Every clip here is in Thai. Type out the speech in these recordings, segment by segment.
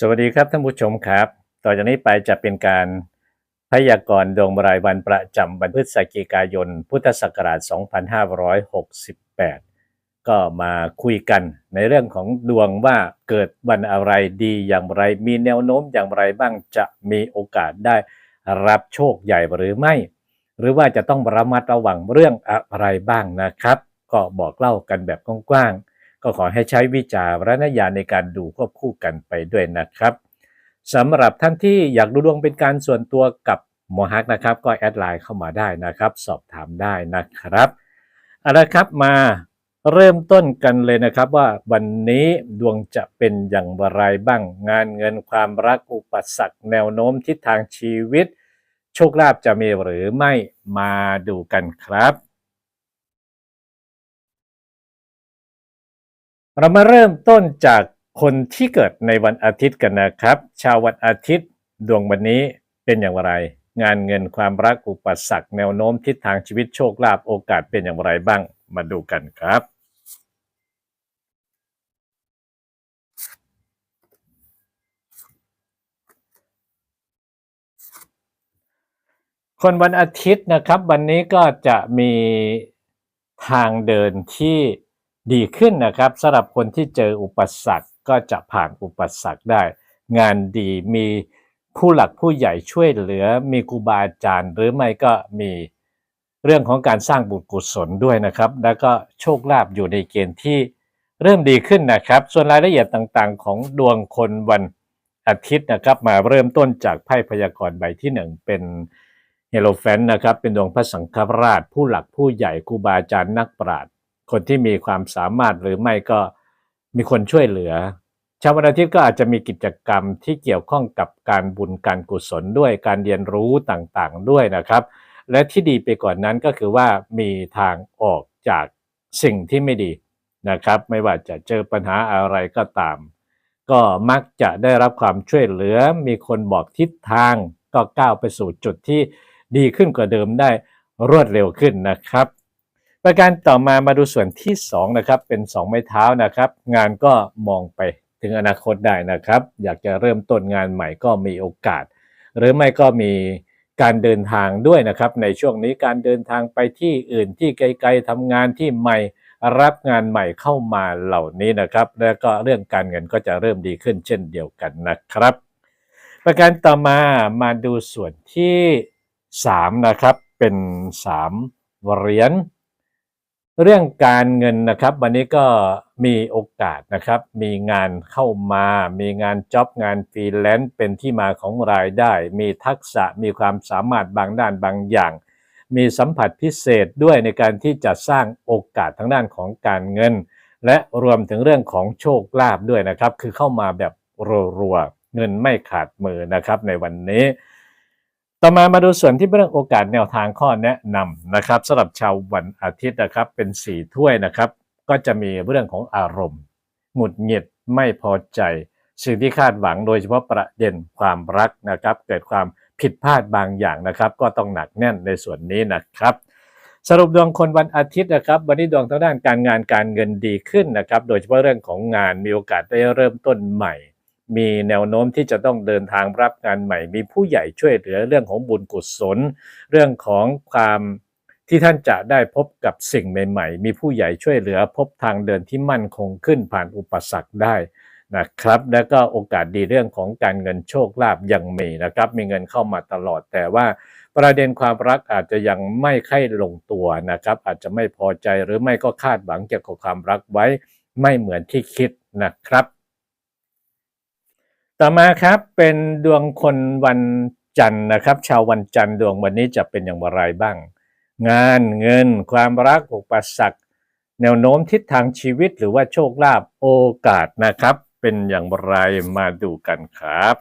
สวัสดีครับท่านผู้ชมครับ ต่อจากนี้ไปจะเป็นการพยากรณ์ดวงรายวันประจำวันพฤศจิกายน พุทธศักราช 2568 ก็มาคุยกันในเรื่องของดวงว่าเกิดวันอะไรดีอย่างไร มีแนวโน้มอย่างไรบ้างจะมีโอกาสได้รับโชคใหญ่หรือไม่ หรือว่าจะต้องระมัดระวังเรื่องอะไรบ้างนะครับ ก็บอกเล่ากันแบบกว้างๆ ก็ขอให้ใช้วิจารณญาณในการดูควบคู่กันไปด้วยนะครับสำหรับท่านที่อยากดูดวงเป็นการส่วนตัวกับหมอฮักนะครับ ก็แอดไลน์เข้ามาได้นะครับ สอบถามได้นะครับเอาละครับมาเริ่มต้นกันเลยนะครับว่าวันนี้ดวงจะเป็นอย่างไรบ้างงานเงินความรักอุปสรรคแนวโน้มทิศทางชีวิต โชคลาภจะมีหรือไม่มาดูกันครับ เรามาเริ่มต้นจากคนที่เกิดในวันอาทิตย์กันนะครับ ชาววันอาทิตย์ดวงวันนี้เป็นอย่างไร งานเงินความรักอุปสรรคแนวโน้มทิศทางชีวิตโชคลาภโอกาสเป็นอย่างไรบ้างมาดูกันครับ คนวันอาทิตย์นะครับ วันนี้ก็จะมีทางเดินที่ ดีขึ้นนะครับสำหรับคนที่เจออุปสรรคก็จะผ่านอุปสรรคได้ งานดีมีผู้หลักผู้ใหญ่ช่วยเหลือ มีครูบาอาจารย์ หรือไม่ก็มีเรื่องของการสร้างบุญกุศลด้วยนะครับ แล้วก็โชคลาภอยู่ในเกณฑ์ที่เริ่มดีขึ้นนะครับ ส่วนรายละเอียดต่างๆ ของดวงคนวันอาทิตย์นะครับ มาเริ่มต้นจากไพ่พยากรณ์ใบที่หนึ่งเป็นเฮโลแฟนนะครับ เป็นดวงพระสังฆราช ผู้หลักผู้ใหญ่ครูบาอาจารย์นักปราชญ์ คนที่มีความสามารถหรือไม่ก็มีคนช่วยเหลือชาววันอาทิตย์ก็อาจจะมีกิจกรรมที่เกี่ยวข้องกับการบุญการกุศลด้วยการเรียนรู้ต่างๆด้วยนะครับ และที่ดีไปกว่านนั้นก็คือว่ามีทางออกจากสิ่งที่ไม่ดีนะครับ ไม่ว่าจะเจอปัญหาอะไรก็ตาม ก็มักจะได้รับความช่วยเหลือ มีคนบอกทิศทางก็ก้าวไปสู่จุดที่ดีขึ้นกว่าเดิมได้รวดเร็วขึ้นนะครับ ประการต่อมามาดูส่วนที่2นะครับเป็น 2 ไม้เท้านะครับ งานก็มองไปถึงอนาคตได้นะครับ อยากจะเริ่มต้นงานใหม่ก็มีโอกาส หรือไม่ก็มีการเดินทางด้วยนะครับ ในช่วงนี้การเดินทางไปที่อื่นที่ไกลๆทำงานที่ใหม่รับงานใหม่เข้ามาเหล่านี้นะครับ แล้วก็เรื่องการเงินก็จะเริ่มดีขึ้นเช่นเดียวกันนะครับ ประการต่อมามาดูส่วนที่ 3 นะครับ เป็น 3 เหรียญ เรื่องการเงินนะครับ วันนี้ก็มีโอกาสนะครับ มีงานเข้ามา มีงานจ็อบงานฟรีแลนซ์เป็นที่มาของรายได้ มีทักษะมีความสามารถบางด้านบางอย่าง มีสัมผัสพิเศษด้วยในการที่จะสร้างโอกาสทางด้านของการเงิน และรวมถึงเรื่องของโชคลาภด้วยนะครับ คือเข้ามาแบบรัวๆเงินไม่ขาดมือนะครับในวันนี้ ต่อมามาดูส่วนที่เรื่องโอกาสแนวทางข้อแนะนำนะครับสำหรับชาววันอาทิตย์นะครับเป็นสีถ้วยนะครับ ก็จะมีเรื่องของอารมณ์ หงุดหงิดไม่พอใจ สิ่งที่คาดหวังโดยเฉพาะประเด็นความรักนะครับ เกิดความผิดพลาดบางอย่างนะครับ ก็ต้องหนักแน่นในส่วนนี้นะครับสรุปดวงคนวันอาทิตย์นะครับ วันนี้ดวงทางด้านการงานการเงินดีขึ้นนะครับ โดยเฉพาะเรื่องของงานมีโอกาสได้เริ่มต้นใหม่ มีแนวโน้มที่จะต้องเดินทางรับงานใหม่ มีผู้ใหญ่ช่วยเหลือเรื่องของบุญกุศล เรื่องของความที่ท่านจะได้พบกับสิ่งใหม่ ๆ มีผู้ใหญ่ช่วยเหลือพบทางเดินที่มั่นคงขึ้นผ่านอุปสรรคได้นะครับ แล้วก็โอกาสดีเรื่องของการเงินโชคลาภยังมีนะครับ มีเงินเข้ามาตลอด แต่ว่าประเด็นความรักอาจจะยังไม่ค่อยลงตัวนะครับ อาจจะไม่พอใจหรือไม่ก็คาดหวังเกี่ยวกับความรักไว้ไม่เหมือนที่คิดนะครับ ต่อมาครับเป็นดวงคนวันจันทร์นะครับ ชาววันจันทร์ดวงวันนี้จะเป็นอย่างไรบ้าง งานเงิน ความรักอุปสรรคแนวโน้มทิศทางชีวิตหรือว่าโชคลาภโอกาสนะครับ เป็นอย่างไรมาดูกันครับ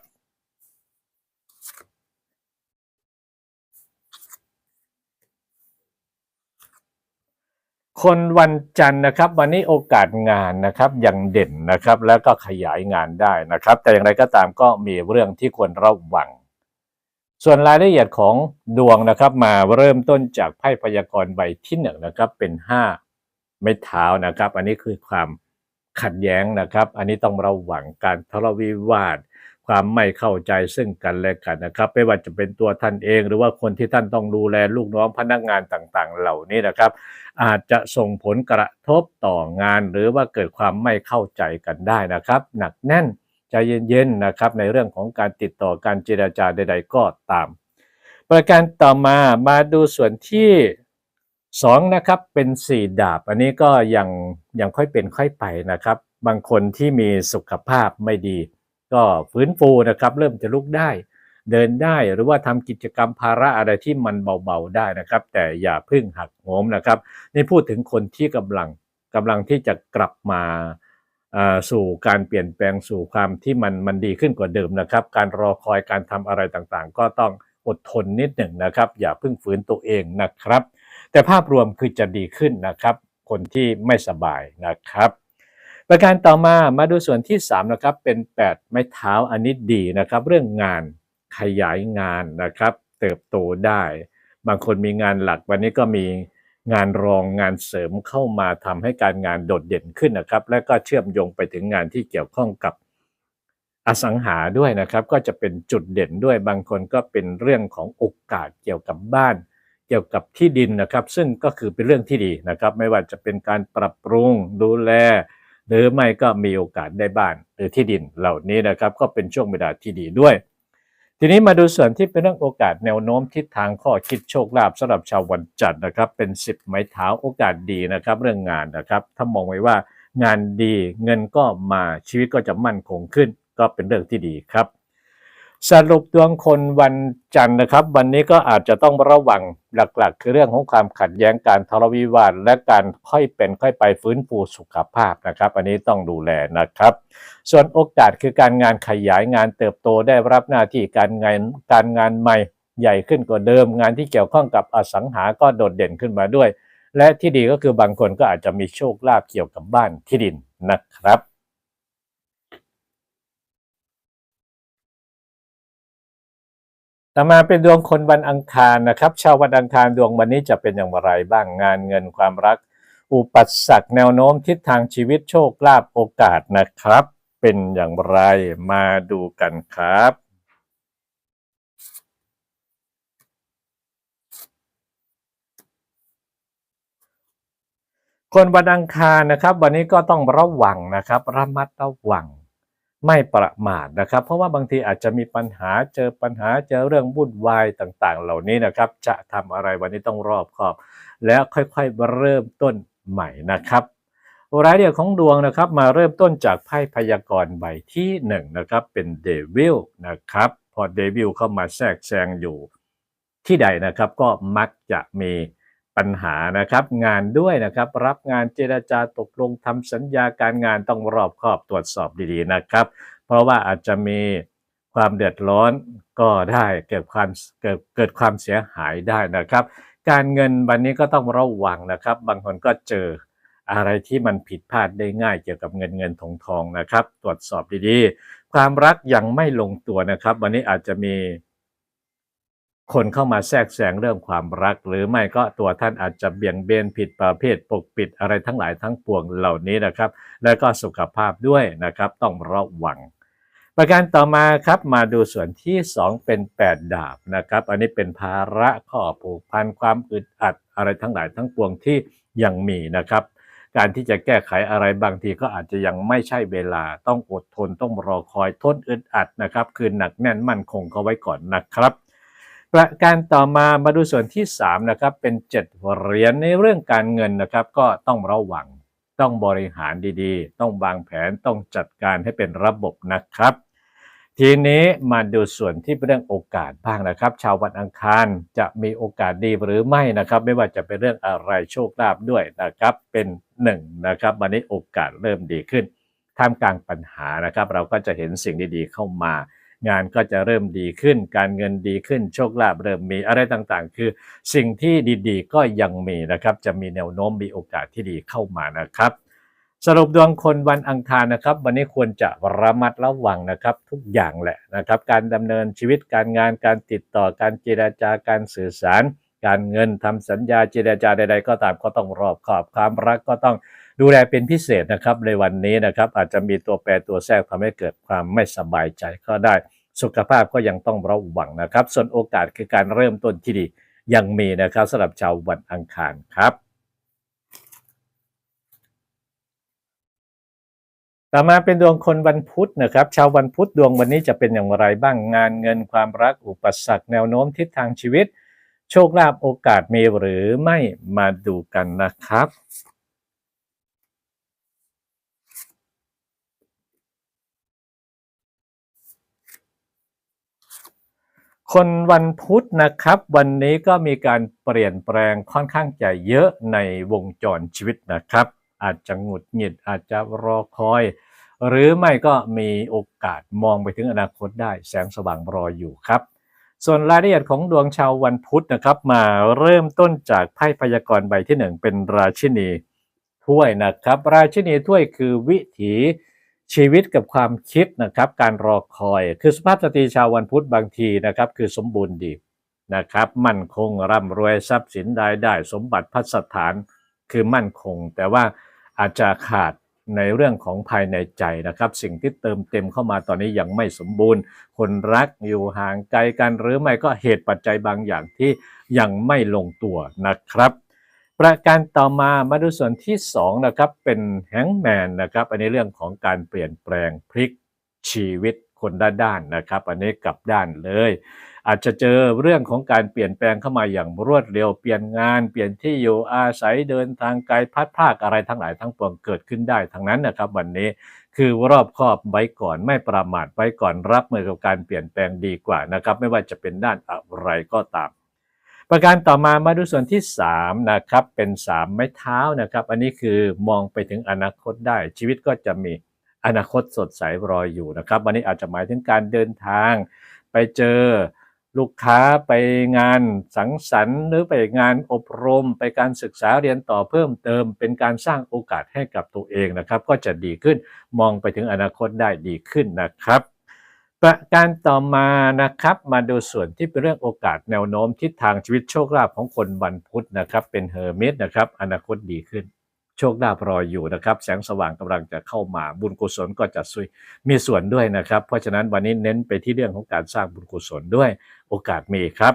คนวันจันทร์นะครับ วันนี้โอกาสงานนะครับยังเด่นนะครับ แล้วก็ขยายงานได้นะครับ แต่อย่างไรก็ตามก็มีเรื่องที่ควรระวัง ส่วนรายละเอียดของดวงนะครับ มาเริ่มต้นจากไพ่พยากรณ์ใบที่หนึ่งนะครับ เป็นห้าไม้เท้านะครับ อันนี้คือความขัดแย้งนะครับ อันนี้ต้องระวังการทะเลาะวิวาท ความไม่เข้าใจซึ่งกันและกันนะครับ ไม่ว่าจะเป็นตัวท่านเอง หรือว่าคนที่ท่านต้องดูแลลูกน้องพนักงานต่างๆ เหล่านี้นะครับ อาจจะส่งผลกระทบต่องาน หรือว่าเกิดความไม่เข้าใจกันได้นะครับ หนักแน่นใจเย็นๆนะครับ ในเรื่องของการติดต่อการเจรจาใด ๆ ก็ตาม ประการต่อมามาดูส่วนที่สองนะครับเป็นสี่ดาบ อันนี้ก็ยังยังค่อยเป็นค่อยไปนะครับ บางคนที่มีสุขภาพไม่ดี ก็ฟื้นฟูนะครับ เริ่มจะลุกได้ เดินได้หรือว่าทำกิจกรรมภาระอะไรที่มันเบาๆได้นะครับ แต่อย่าพึ่งหักโหมนะครับนี่พูดถึงคนที่กำลังกำลังที่จะกลับมาสู่การเปลี่ยนแปลงสู่ความที่มันมันดีขึ้นกว่าเดิมนะครับ การรอคอยการทำอะไรต่างๆ ก็ต้องอดทนนิดหนึ่งนะครับ อย่าพิ่งฝืนตัวเองนะครับ แต่ภาพรวมคือจะดีขึ้นนะครับ คนที่ไม่สบายนะครับ ประการต่อมามาดูส่วนที่3นะครับเป็น 8 ไม้เท้าอันนี้ดีนะครับ เรื่องงานขยายงานนะครับ เติบโตได้ บางคนมีงานหลักวันนี้ก็มีงานรองงานเสริมเข้ามาทำให้การงานโดดเด่นขึ้นนะครับ และก็เชื่อมโยงไปถึงงานที่เกี่ยวข้องกับอสังหาด้วยนะครับ ก็จะเป็นจุดเด่นด้วยบางคนก็เป็นเรื่องของโอกาสเกี่ยวกับบ้าน เกี่ยวกับที่ดินนะครับ ซึ่งก็คือเป็นเรื่องที่ดีนะครับ ไม่ว่าจะเป็นการปรับปรุงดูแล หรือไม่ก็มีโอกาสได้บ้านหรือที่ดินเหล่านี้นะครับ ก็เป็นช่วงเวลาที่ดีด้วย ทีนี้มาดูส่วนที่เป็นเรื่องโอกาสแนวโน้มทิศทางข้อคิดโชคลาภสำหรับชาววันจันทร์นะครับ เป็น 10 ไม้เท้าโอกาสดีนะครับ เรื่องงานนะครับ ถ้ามองไว้ว่างานดีเงินก็มาชีวิตก็จะมั่นคงขึ้น ก็เป็นเรื่องที่ดีครับ สรุปดวงคนวันจันทร์นะครับ วันนี้ก็อาจจะต้องระวังหลักๆ คือเรื่องของความขัดแย้งการทะเลาะวิวาทและการค่อยเป็นค่อยไปฟื้นฟูสุขภาพนะครับ อันนี้ต้องดูแลนะครับ ส่วนโอกาสคือการงานขยายงานเติบโตได้รับหน้าที่การงานการงานใหม่ใหญ่ขึ้นกว่าเดิม งานที่เกี่ยวข้องกับอสังหาก็โดดเด่นขึ้นมาด้วย และที่ดีก็คือบางคนก็อาจจะมีโชคลาภเกี่ยวกับบ้านที่ดินนะครับ ต่อมาเป็นดวงคนวันอังคารนะครับ ชาววันอังคารดวงวันนี้จะเป็นอย่างไรบ้างงานเงินความรัก อุปสรรคแนวโน้มทิศทางชีวิตโชคลาภโอกาสนะครับ เป็นอย่างไรมาดูกันครับคนวันอังคารนะครับ วันนี้ก็ต้องระวังนะครับ ระมัดระวัง ไม่ประมาทนะครับ เพราะว่าบางทีอาจจะมีปัญหาเจอปัญหาเจอเรื่องวุ่นวายต่างๆ เหล่านี้นะครับ จะทำอะไรวันนี้ต้องรอบคอบ แล้วค่อยๆเริ่มต้นใหม่นะครับรายเอียดของดวงนะครับมาเริ่มต้นจากไพ่พยากรณ์ใบที่1นงนะครับเป็นเดวิลนะครับพอเดวิลเข้ามาแทรกแซงอยู่ที่ใดนะครับก็มักจะมี ปัญหานะครับงานด้วยนะครับ รับงานเจรจาตกลงทำสัญญาการงานต้องรอบคอบตรวจสอบดีๆนะครับ เพราะว่าอาจจะมีความเดือดร้อนก็ได้เกิดความเกิดเกิดความเสียหายได้นะครับ การเงินวันนี้ก็ต้องระวังนะครับ บางคนก็เจออะไรที่มันผิดพลาดได้ง่ายเกี่ยวกับเงินเงินทองทองนะครับ ตรวจสอบดีๆ ความรักยังไม่ลงตัวนะครับ วันนี้อาจจะมี คนเข้ามาแทรกแซงเรื่องความรัก หรือไม่ก็ตัวท่านอาจจะเบี่ยงเบนผิดประเภทปกปิดอะไรทั้งหลายทั้งปวงเหล่านี้นะครับ แล้วก็สุขภาพด้วยนะครับ ต้องระวัง ประการต่อมาครับมาดูส่วนที่ 2 เป็น 8 ดาบนะครับ อันนี้เป็นภาระข้อผูกพันความอึดอัดอะไรทั้งหลายทั้งปวงที่ยังมีนะครับการที่จะแก้ไขอะไรบางทีก็อาจจะยังไม่ใช่เวลาต้องอดทนต้องรอคอยทนอึดอัดนะครับ คือหนักแน่นมั่นคงเขาไว้ก่อนนะครับ ประการต่อมามาดูส่วนที่3นะครับเป็น 7 เหรียญในเรื่องการเงินนะครับก็ต้องระวัง ต้องบริหารดีๆ ต้องวางแผนต้องจัดการให้เป็นระบบนะครับ ทีนี้มาดูส่วนที่เป็นเรื่องโอกาสบ้างนะครับ ชาววันอังคารจะมีโอกาสดีหรือไม่นะครับ ไม่ว่าจะเป็นเรื่องอะไรโชคลาภด้วยนะครับ เป็นหนึ่งนะครับวันนี้โอกาสเริ่มดีขึ้นท่ามกลางปัญหานะครับ เราก็จะเห็นสิ่งดีๆเข้ามา งานก็จะเริ่มดีขึ้น การเงินดีขึ้น โชคลาภเริ่มมีอะไรต่างๆ คือสิ่งที่ดีๆ ก็ยังมีนะครับ จะมีแนวโน้มมีโอกาสที่ดีเข้ามานะครับ สรุปดวงคนวันอังคารนะครับ วันนี้ควรจะระมัดระวังนะครับ ทุกอย่างแหละนะครับ การดำเนินชีวิตการงานการติดต่อการเจราจาการสื่อสาร การเงินทำสัญญาเจราจาใด ๆ ก็ตามก็ต้องรอบขอบความรักก็ต้องดูแลเป็นพิเศษนะครับในวันนี้นะครับอาจจะมีตัวแปรตัวแทรกทำให้เกิดความไม่สบายใจก็ได้ สุขภาพก็ยังต้องระวังนะครับ ส่วนโอกาสคือการเริ่มต้นที่ดียังมีนะครับสำหรับชาววันอังคารครับต่อมาเป็นดวงคนวันพุธนะครับ ชาววันพุธดวงวันนี้จะเป็นอย่างไรบ้างงานเงินความรักอุปสรรคแนวโน้มทิศทางชีวิต โชคลาภโอกาสมีหรือไม่มาดูกันนะครับ คนวันพุธนะครับ วันนี้ก็มีการเปลี่ยนแปลงค่อนข้างจะเยอะในวงจรชีวิตนะครับ อาจจะหงุดหงิดอาจจะรอคอย หรือไม่ก็มีโอกาสมองไปถึงอนาคตได้แสงสว่างรออยู่ครับ ส่วนรายละเอียดของดวงชาววันพุธนะครับ มาเริ่มต้นจากไพ่พยากรณ์ใบที่หนึ่งเป็นราชินีถ้วยนะครับ ราชินีถ้วยคือวิถี ชีวิตกับความคิดนะครับ การรอคอย คือสภาพสตรีชาววันพุธบางทีนะครับ คือสมบูรณ์ดีนะครับ มั่นคงร่ำรวยทรัพย์สินรายได้ สมบัติพัสถานคือมั่นคง แต่ว่าอาจจะขาดในเรื่องของภายในใจนะครับ สิ่งที่เติมเต็มเข้ามาตอนนี้ยังไม่สมบูรณ์ คนรักอยู่ห่างไกลกันหรือไม่ก็เหตุปัจจัยบางอย่างที่ยังไม่ลงตัวนะครับ ประการต่อมามาดูส่วนที่2นะครับเป็นแฮงแมนนะครับอันนี้เรื่องของการเปลี่ยนแปลงพลิกชีวิตคนด้านๆนะครับ อันนี้กลับด้านเลย อาจจะเจอเรื่องของการเปลี่ยนแปลงเข้ามาอย่างรวดเร็วเปลี่ยนงานเปลี่ยนที่อยู่อาศัยเดินทางไกลพัดพากอะไรทั้งหลายทั้งปวงเกิดขึ้นได้ทั้งนั้นนะครับ วันนี้คือรอบครอบไว้ก่อนไม่ประมาทไว้ก่อนรับมือกับการเปลี่ยนแปลงดีกว่านะครับ ไม่ว่าจะเป็นด้านอะไรก็ตาม ประการต่อมามาดูส่วนที่3นะครับเป็น 3 ไม้เท้านะครับ อันนี้คือมองไปถึงอนาคตได้ ชีวิตก็จะมีอนาคตสดใสรออยู่นะครับวันนี้อาจจะหมายถึงการเดินทาง ไปเจอลูกค้าไปงานสังสรรค์ หรือไปงานอบรม ไปการศึกษาเรียนต่อเพิ่มเติม เป็นการสร้างโอกาสให้กับตัวเองนะครับ ก็จะดีขึ้นมองไปถึงอนาคตได้ดีขึ้นนะครับ ประการต่อมานะครับมาดูส่วนที่เป็นเรื่องโอกาสแนวโน้มทิศทางชีวิตโชคลาภของคนวันพุธนะครับ เป็นเฮอร์เมิตนะครับ อนาคตดีขึ้น โชคลาภรออยู่นะครับ แสงสว่างกำลังจะเข้ามาบุญกุศลก็จะซุยมีส่วนด้วยนะครับ เพราะฉะนั้นวันนี้เน้นไปที่เรื่องของการสร้างบุญกุศลด้วยโอกาสมีครับ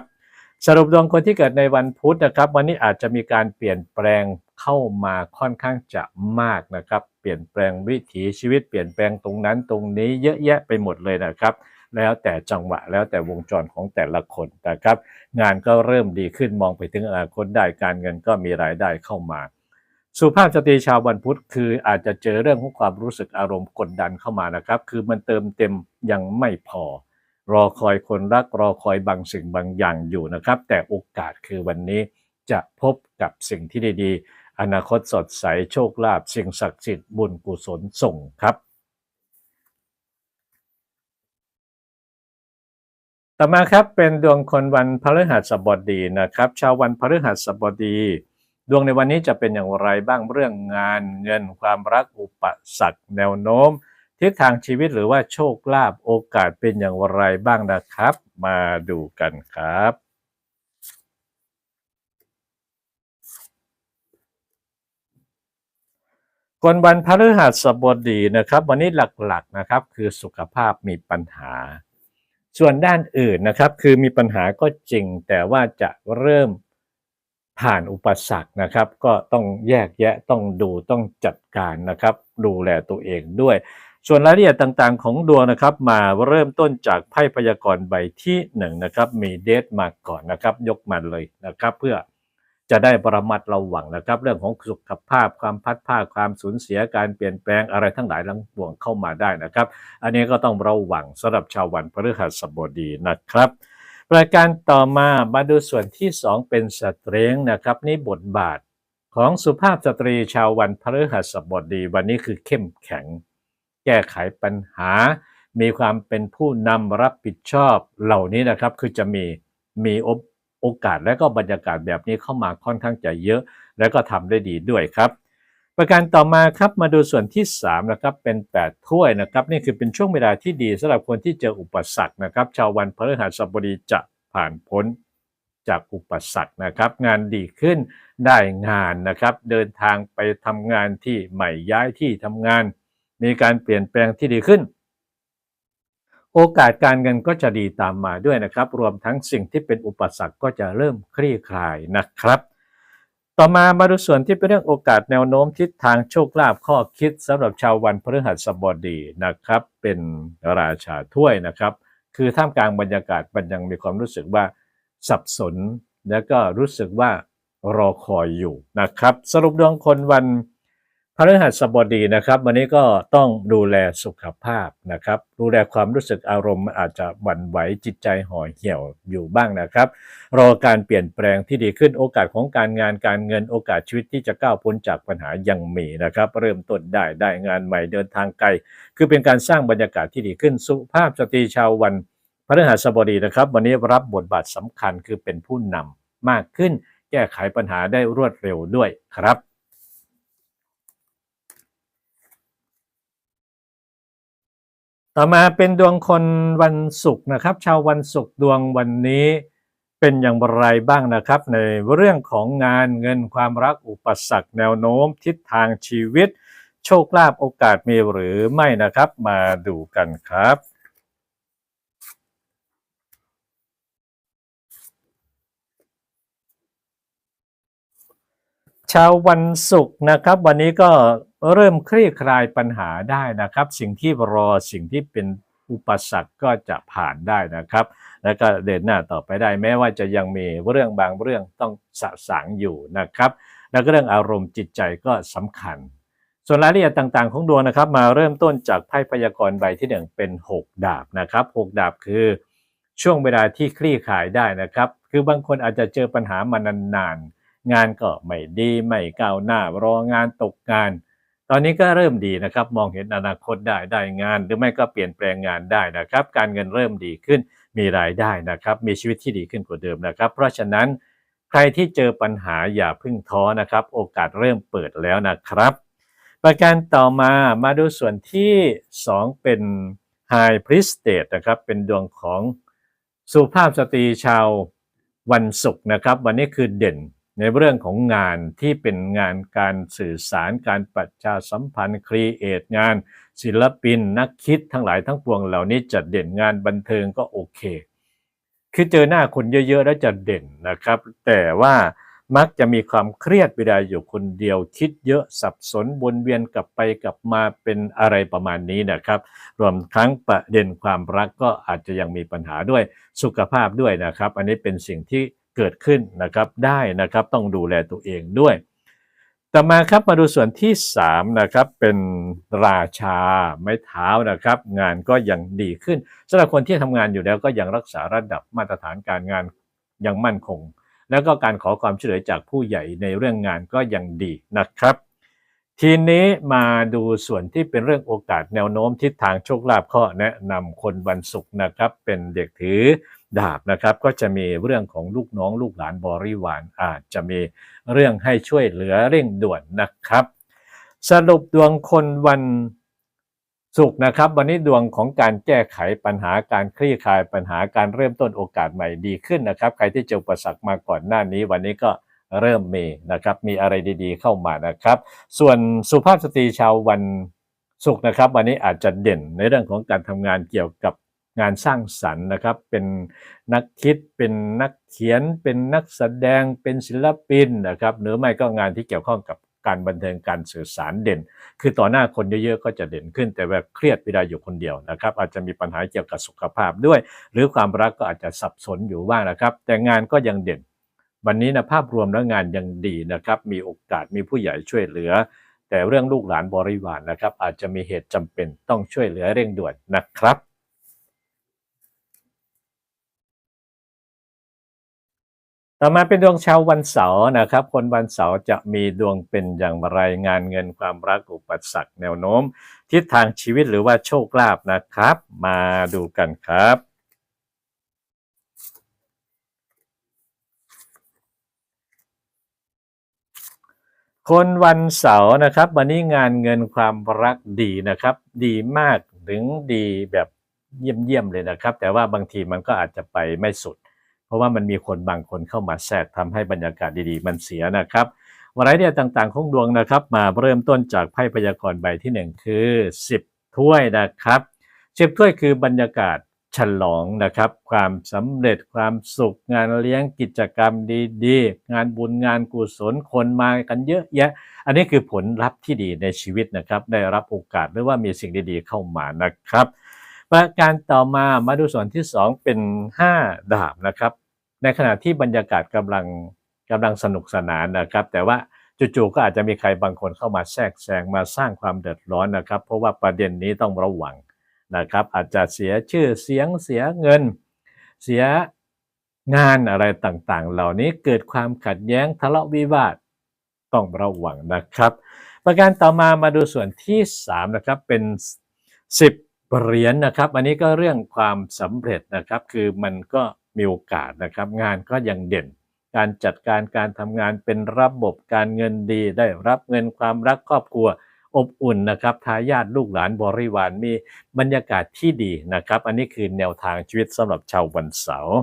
สรุปดวงคนที่เกิดในวันพุธนะครับ วันนี้อาจจะมีการเปลี่ยนแปลงเข้ามาค่อนข้างจะมากนะครับ เปลี่ยนแปลงวิถีชีวิตเปลี่ยนแปลงตรงนั้นตรงนี้เยอะแยะไปหมดเลยนะครับ แล้วแต่จังหวะแล้วแต่วงจรของแต่ละคนนะครับ งานก็เริ่มดีขึ้นมองไปถึงอนาคตได้การเงินก็มีรายได้เข้ามาสุภาพสตรีชาววันพุธคืออาจจะเจอเรื่องของความรู้สึกอารมณ์กดดันเข้ามานะครับ คือมันเติมเต็มยังไม่พอ รอคอยคนรักรอคอยบางสิ่งบางอย่างอยู่นะครับ แต่โอกาสคือวันนี้จะพบกับสิ่งที่ดีๆ อนาคตสดใสโชคลาภสิ่งศักดิ์สิทธิ์บุญกุศลส่งครับต่อมาครับเป็นดวงคนวันพฤหัสบดีนะครับชาววันพฤหัสบดี ดวงในวันนี้จะเป็นอย่างไรบ้างเรื่องงานเงินความรักอุปสรรคแนวโน้มทิศทางชีวิตหรือว่าโชคลาภโอกาสเป็นอย่างไรบ้างนะครับ มาดูกันครับ คนวันพฤหัสบดีนะครับ วันนี้หลักๆนะครับคือสุขภาพมีปัญหา ส่วนด้านอื่นนะครับคือมีปัญหาก็จริง แต่ว่าจะเริ่มผ่านอุปสรรคนะครับ ก็ต้องแยกแยะต้องดูต้องจัดการนะครับ ดูแลตัวเองด้วย ส่วนรายละเอียดต่างๆ ของดวงนะครับ มาเริ่มต้นจากไพ่พยากรณ์ใบที่หนึ่งนะครับมีเดทมาก่อนนะครับ ยกมาเลยนะครับ เพื่อ จะได้ประมัดระวังนะครับ เรื่องของสุขภาพความพัดผ้าความสูญเสียการเปลี่ยนแปลงอะไรทั้งหลายทั้งปวงเข้ามาได้นะครับ อันนี้ก็ต้องระวังสำหรับชาววันพฤหัสบดีนะครับประการต่อมามาดูส่วนที่ 2 เป็นสตรีงนะครับ นี่บทบาทของสุภาพสตรีชาววันพฤหัสบดีวันนี้คือเข้มแข็ง แก้ไขปัญหา มีความเป็นผู้นำรับผิดชอบเหล่านี้นะครับ คือจะมีมี โอกาสและก็บรรยากาศแบบนี้เข้ามาค่อนข้างจะเยอะ และก็ทำได้ดีด้วยครับ ประการต่อมาครับมาดูส่วนที่3นะครับเป็น 8 ถ้วยนะครับ นี่คือเป็นช่วงเวลาที่ดีสำหรับคนที่เจออุปสรรคนะครับ ชาววันพฤหัสบดีจะผ่านพ้นจากอุปสรรคนะครับ งานดีขึ้นได้งานนะครับ เดินทางไปทำงานที่ใหม่ย้ายที่ทำงาน มีการเปลี่ยนแปลงที่ดีขึ้น โอกาสการเงินก็จะดีตามมาด้วยนะครับ รวมทั้งสิ่งที่เป็นอุปสรรคก็จะเริ่มคลี่คลายนะครับ ต่อมามาดูส่วนที่เป็นเรื่องโอกาสแนวโน้มทิศทางโชคลาภข้อคิดสำหรับชาววันพฤหัสบดีนะครับ เป็นราชาถ้วยนะครับ คือท่ามกลางบรรยากาศมันยังมีความรู้สึกว่าสับสน แล้วก็รู้สึกว่ารอคอยอยู่นะครับ สรุปดวงคนวัน พฤหัสบดีนะครับ วันนี้ก็ต้องดูแลสุขภาพนะครับ ดูแลความรู้สึกอารมณ์อาจจะหวั่นไหวจิตใจห่อเหี่ยวอยู่บ้างนะครับ รอการเปลี่ยนแปลงที่ดีขึ้นโอกาสของการงานการเงินโอกาสชีวิตที่จะก้าวพ้นจากปัญหายังมีนะครับ เริ่มต้นได้ได้งานใหม่เดินทางไกล คือเป็นการสร้างบรรยากาศที่ดีขึ้นสุภาพสตรีชาววันพฤหัสบดีนะครับ วันนี้รับบทบาทสำคัญคือเป็นผู้นำมากขึ้น แก้ไขปัญหาได้รวดเร็วด้วยครับ ต่อมาเป็นดวงคนวันศุกร์นะครับ ชาววันศุกร์ดวงวันนี้เป็นอย่างไรบ้างนะครับ ในเรื่องของงานเงินความรักอุปสรรคแนวโน้ม ทิศทางชีวิต โชคลาภโอกาสมีหรือไม่นะครับ มาดูกันครับ ชาววันศุกร์นะครับ วันนี้ก็เริ่มคลี่คลายปัญหาได้นะครับ สิ่งที่รอสิ่งที่เป็นอุปสรรคก็จะผ่านได้นะครับ แล้วก็เดินหน้าต่อไปได้แม้ว่าจะยังมีเรื่องบางเรื่องต้องสะสางอยู่นะครับ แล้วก็เรื่องอารมณ์จิตใจก็สำคัญ ส่วนรายละเอียดต่างๆ ของดวงนะครับ มาเริ่มต้นจากไพ่พยากรณ์ใบที่หนึ่งเป็น 6 ดาบนะครับ 6 ดาบคือช่วงเวลาที่คลี่คลายได้นะครับ คือบางคนอาจจะเจอปัญหามานานๆ งานก็ไม่ดีไม่ก้าวหน้ารองานตกงาน ตอนนี้ก็เริ่มดีนะครับ มองเห็นอนาคตได้ได้งาน หรือไม่ก็เปลี่ยนแปลงงานได้นะครับ การเงินเริ่มดีขึ้นมีรายได้นะครับ มีชีวิตที่ดีขึ้นกว่าเดิมนะครับ เพราะฉะนั้นใครที่เจอปัญหาอย่าพึ่งท้อนะครับ โอกาสเริ่มเปิดแล้วนะครับ ประการต่อมามาดูส่วนที่ 2 เป็น High Priestess นะครับ เป็นดวงของสุภาพสตรีชาววันศุกร์นะครับ วันนี้คือเด่น ในเรื่องของงานที่เป็นงานการสื่อสารการประชาสัมพันธ์ครีเอทงาน ศิลปินนักคิดทั้งหลายทั้งปวงเหล่านี้จะเด่นงานบันเทิงก็โอเค คือเจอหน้าคนเยอะๆ แล้วจะเด่นนะครับ แต่ว่ามักจะมีความเครียดเวลาอยู่คนเดียวคิดเยอะสับสนวนเวียนกลับไปกลับมาเป็นอะไรประมาณนี้นะครับ รวมทั้งประเด็นความรักก็อาจจะยังมีปัญหาด้วยสุขภาพด้วยนะครับ อันนี้เป็นสิ่งที่ เกิดขึ้นนะครับได้นะครับต้องดูแลตัวเองด้วย ต่อมาครับมาดูส่วนที่3นะครับเป็นราชาไม้เท้านะครับ งานก็ยังดีขึ้นสำหรับคนที่ทำงานอยู่แล้วก็ยังรักษาระดับมาตรฐานการงานยังมั่นคง แล้วก็การขอความช่วยเหลือจากผู้ใหญ่ในเรื่องงานก็ยังดีนะครับทีนี้มาดูส่วนที่เป็นเรื่องโอกาสแนวโน้มทิศทางโชคลาภข้อแนะนำคนวันศุกร์นะครับ เป็นเด็กถือ ดาบนะครับ ก็จะมีเรื่องของลูกน้องลูกหลานบริวารอาจจะมีเรื่องให้ช่วยเหลือเร่งด่วนนะครับ สรุปดวงคนวันศุกร์นะครับ วันนี้ดวงของการแก้ไขปัญหาการคลี่คลายปัญหาการเริ่มต้นโอกาสใหม่ดีขึ้นนะครับ ใครที่เจออุปสรรคมาก่อนหน้านี้ วันนี้ก็เริ่มมีนะครับ มีอะไรดีๆเข้ามานะครับ ส่วนสุภาพสตรีชาววันศุกร์นะครับ วันนี้อาจจะเด่นในเรื่องของการทำงานเกี่ยวกับ งานสร้างสรรค์นะครับ เป็นนักคิดเป็นนักเขียน เป็นนักแสดงเป็นศิลปินนะครับหรือไม่ก็งานที่เกี่ยวข้องกับการบันเทิงการสื่อสารเด่น คือต่อหน้าคนเยอะๆ ก็จะเด่นขึ้น แต่แบบเครียดเวลาอยู่คนเดียวนะครับ อาจจะมีปัญหาเกี่ยวกับสุขภาพด้วย หรือความรักก็อาจจะสับสนอยู่บ้างนะครับ แต่งานก็ยังเด่น วันนี้นะภาพรวมแล้วงานยังดีนะครับ มีโอกาสมีผู้ใหญ่ช่วยเหลือ แต่เรื่องลูกหลานบริวารนะครับ อาจจะมีเหตุจำเป็นต้องช่วยเหลือเร่งด่วนนะครับ ต่อมาเป็นดวงชาววันเสาร์นะครับ คนวันเสาร์จะมีดวงเป็นอย่างไรงานเงินความรักอุปสรรคแนวโน้ม ทิศทางชีวิตหรือว่าโชคลาภนะครับ มาดูกันครับคนวันเสาร์นะครับ วันนี้งานเงินความรักดีนะครับ ดีมากถึงดีแบบเยี่ยมๆเลยนะครับ แต่ว่าบางทีมันก็อาจจะไปไม่สุด เพราะว่ามันมีคนบางคนเข้ามาแทรกทำให้บรรยากาศดีๆ มันเสียนะครับวารายเดียต่างๆของดวงนะครับ มาเริ่มต้นจากไพ่พยากรณ์ใบที่หนึ่งคือ 10 ถ้วยนะครับสิบถ้วยคือบรรยากาศฉลองนะครับ ความสำเร็จความสุขงานเลี้ยงกิจกรรมดีๆ งานบุญงานกุศลคนมากันเยอะแยะ อันนี้คือผลลัพธ์ที่ดีในชีวิตนะครับ ได้รับโอกาสหรือว่ามีสิ่งดีๆเข้ามานะครับ ประการต่อมามาดูส่วนที่ 2 เป็น 5 ดาบนะครับ ในขณะที่บรรยากาศกำลังกำลังสนุกสนานนะครับ แต่ว่าจู่ๆก็อาจจะมีใครบางคนเข้ามาแทรกแซงมาสร้างความเดือดร้อนนะครับ เพราะว่าประเด็นนี้ต้องระวังนะครับ อาจจะเสียชื่อเสียงเสียเงิน เสียงานอะไรต่างๆ เหล่านี้เกิดความขัดแย้งทะเลาะวิวาทต้องระวังนะครับ ประการต่อมามาดูส่วนที่ 3 นะครับเป็น 10 เหรียญนะครับ อันนี้ก็เรื่องความสำเร็จนะครับ คือมันก็มีโอกาสนะครับ งานก็ยังเด่น การจัดการการทำงานเป็นระบบการเงินดี ได้รับเงินความรักครอบครัวอบอุ่นนะครับทายาทลูกหลานบริวารมีบรรยากาศที่ดีนะครับ อันนี้คือแนวทางชีวิตสำหรับชาววันเสาร์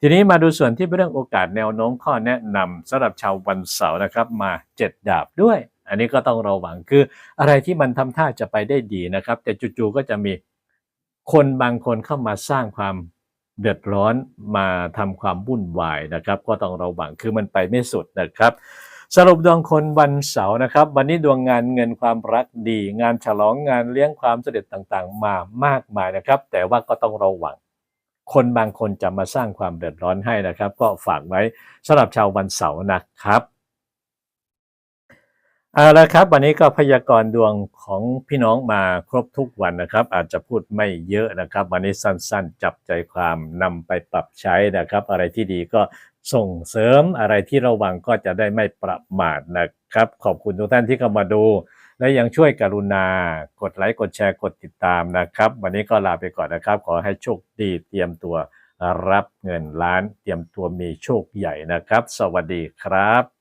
ทีนี้มาดูส่วนที่เป็นเรื่องโอกาสแนวโน้มข้อแนะนำสำหรับชาววันเสาร์นะครับ มาเจ็ดดาบด้วย อันนี้ก็ต้องระวังคืออะไรที่มันทำท่าจะไปได้ดีนะครับ แต่จู่ๆก็จะมีคนบางคนเข้ามาสร้างความเดือดร้อนมาทำความวุ่นวายนะครับ ก็ต้องระวังคือมันไปไม่สุดนะครับสรุปดวงคนวันเสาร์นะครับ วันนี้ดวงงานเงินความรักดี งานฉลองงานเลี้ยงความสำเร็จต่างๆ มามากมายนะครับ แต่ว่าก็ต้องระวัง คนบางคนจะมาสร้างความเดือดร้อนให้นะครับ ก็ฝากไว้สำหรับชาววันเสาร์นะครับ เอาละครับ วันนี้ก็พยากรณ์ดวงของพี่น้องมาครบทุกวันนะครับ อาจจะพูดไม่เยอะนะครับ วันนี้สั้นๆ จับใจความนำไปปรับใช้นะครับ อะไรที่ดีก็ส่งเสริมอะไรที่ระวังก็จะได้ไม่ประมาทนะครับ ขอบคุณทุกท่านที่เข้ามาดู และยังช่วยกรุณากดไลค์กดแชร์กดติดตามนะครับ วันนี้ก็ลาไปก่อนนะครับ ขอให้โชคดีเตรียมตัวรับเงินล้าน เตรียมตัวมีโชคใหญ่นะครับ สวัสดีครับ